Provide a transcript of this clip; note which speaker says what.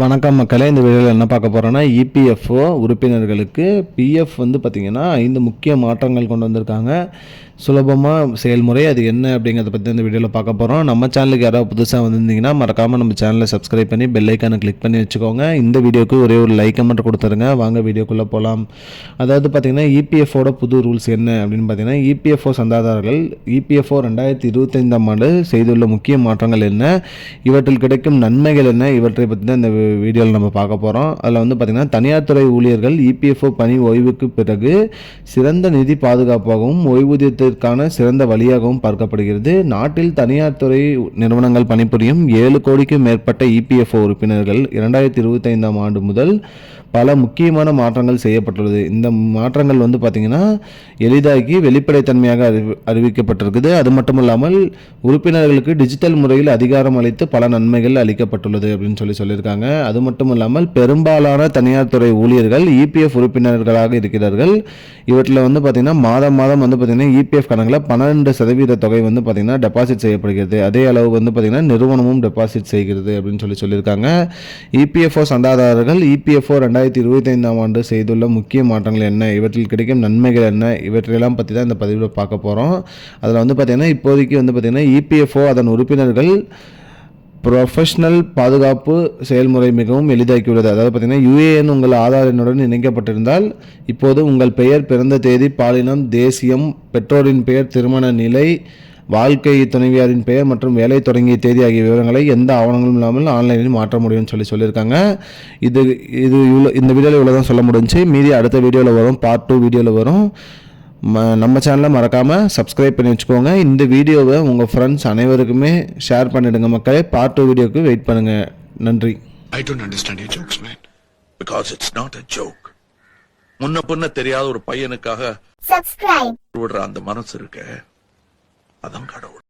Speaker 1: வணக்கம் மக்களே இந்த வீடியோவில் என்ன பார்க்க போகிறோன்னா இபிஎஃப்ஓ உறுப்பினர்களுக்கு பிஎஃப் வந்து பார்த்திங்கன்னா ஐந்து முக்கிய மாற்றங்கள் கொண்டு வந்திருக்காங்க. சுலபமாக செயல்முறை அது என்ன அப்படிங்கிறத பற்றி இந்த வீடியோவில் பார்க்க போகிறோம் நம்ம சேனலுக்கு யாராவது புதுசாக வந்திருந்தீங்கன்னா மறக்காமல் நம்ம சேனலை சப்ஸ்கிரைப் பண்ணி பெல் ஐக்கானை கிளிக் பண்ணி வச்சுக்கோங்க. இந்த வீடியோக்கு ஒரே ஒரு லைக் மட்டும் கொடுத்துருங்க. வாங்க வீடியோக்குள்ளே போகலாம் அதாவது பார்த்திங்கன்னா இபிஎஃப்ஓட புது ரூல்ஸ் என்ன அப்படின்னு பார்த்தீங்கன்னா இபிஎஃப்ஓ சந்தாதாரர்கள் இபிஎஃப்ஓ ரெண்டாயிரத்தி இருபத்தைந்தாம் ஆண்டு செய்துள்ள முக்கிய மாற்றங்கள் என்ன இவற்றில் கிடைக்கும் நன்மைகள் என்ன இவற்றை பற்றி தான் இந்த வீடியோவில் நம்ம பார்க்க போகிறோம் அதில் வந்து பார்த்திங்கன்னா தனியார் துறை ஊழியர்கள் இபிஎஃப்ஓ பணி ஓய்வுக்கு பிறகு சிறந்த நிதி பாதுகாப்பாகவும் ஓய்வூதியத்திற்கான சிறந்த வழியாகவும் பார்க்கப்படுகிறது. நாட்டில் தனியார் துறை நிறுவனங்கள் பணிபுரியும் ஏழு கோடிக்கும் மேற்பட்ட இபிஎஃப்ஓ உறுப்பினர்கள் இரண்டாயிரத்தி இருபத்தைந்தாம் ஆண்டு முதல் பல முக்கியமான மாற்றங்கள் செய்யப்பட்டுள்ளது. இந்த மாற்றங்கள் வந்து பார்த்திங்கன்னா எளிதாகி வெளிப்படைத்தன்மையாக அறிவி அறிவிக்கப்பட்டிருக்குது. அது மட்டும் இல்லாமல் உறுப்பினர்களுக்கு டிஜிட்டல் முறையில் அதிகாரம் அளித்து பல நன்மைகள் அளிக்கப்பட்டுள்ளது அப்படின்னு சொல்லி சொல்லியிருக்காங்க. அது மட்டும் இல்லாமல் பெரும்பாலான தனியார் துறை ஊழியர்கள் இபிஎஃப் உறுப்பினர்களாக இருக்கிறார்கள். இவற்றில் வந்து பார்த்திங்கன்னா மாதம் மாதம் வந்து பார்த்திங்கன்னா இபிஎஃப் கணக்கில் பன்னெண்டு சதவீத தொகை வந்து பார்த்திங்கன்னா டெபாசிட் செய்யப்படுகிறது. அதே அளவு வந்து பார்த்திங்கன்னா நிறுவனமும் டெபாசிட் செய்கிறது அப்படின்னு சொல்லி சொல்லியிருக்காங்க. இபிஎஃப்ஓ சந்தாதாரர்கள் இபிஎஃப்ஓ ரெண்டாயிரத்தி இருபத்தைந்தாம் ஆண்டு செய்துள்ள முக்கிய மாற்றங்கள் என்ன? இவற்றில் கிடைக்கும் நன்மைகள் என்ன? இவற்றையெல்லாம் பற்றி தான் இந்த பதிவில் பார்க்க போகிறோம் அதில் வந்து பார்த்திங்கன்னா இப்போதைக்கு வந்து பார்த்திங்கன்னா இபிஎஃப்ஓ அதன் உறுப்பினர்கள் ப்ரொஃபஷனல் பாதுகாப்பு செயல்முறை மிகவும் எளிதாக்கியுள்ளது. அதாவது பார்த்திங்கன்னா யுஏஎன் உங்கள் ஆதார் எண்ணுடன் இணைக்கப்பட்டிருந்தால் இப்போது உங்கள் பெயர் பிறந்த தேதி பாலினம் தேசியம் பெற்றோரின் பெயர் திருமண நிலை வாழ்க்கை துணைவியாரின் பெயர் மற்றும் வேலை தொடங்கிய தேதி ஆகிய விவரங்களை எந்த ஆவணங்களும் இல்லாமல் ஆன்லைனில் மாற்ற முடியும்னு சொல்லி சொல்லியிருக்காங்க. இது இது இவ்வளோ இந்த வீடியோவில் இவ்வளோ தான் சொல்ல முடிஞ்சு மீதி அடுத்த வீடியோவில் வரும். பார்ட் டூ வீடியோவில் வரும். நம்ம சேனலை மறக்காமல் சப்ஸ்கிரைப் பண்ணி வச்சுக்கோங்க இந்த வீடியோவை உங்கள் ஃப்ரெண்ட்ஸ் அனைவருக்குமே ஷேர் பண்ணிடுங்க மக்களே பார்ட் டூ வீடியோக்கு வெயிட் பண்ணுங்கள் நன்றி
Speaker 2: I don't understand your jokes, man. Because it's not a joke. முன்ன பின்ன தெரியாத ஒரு பையனுக்காக
Speaker 3: subscribe.
Speaker 2: விடுற அந்த மனசு இருக்க அதான் கடவுள்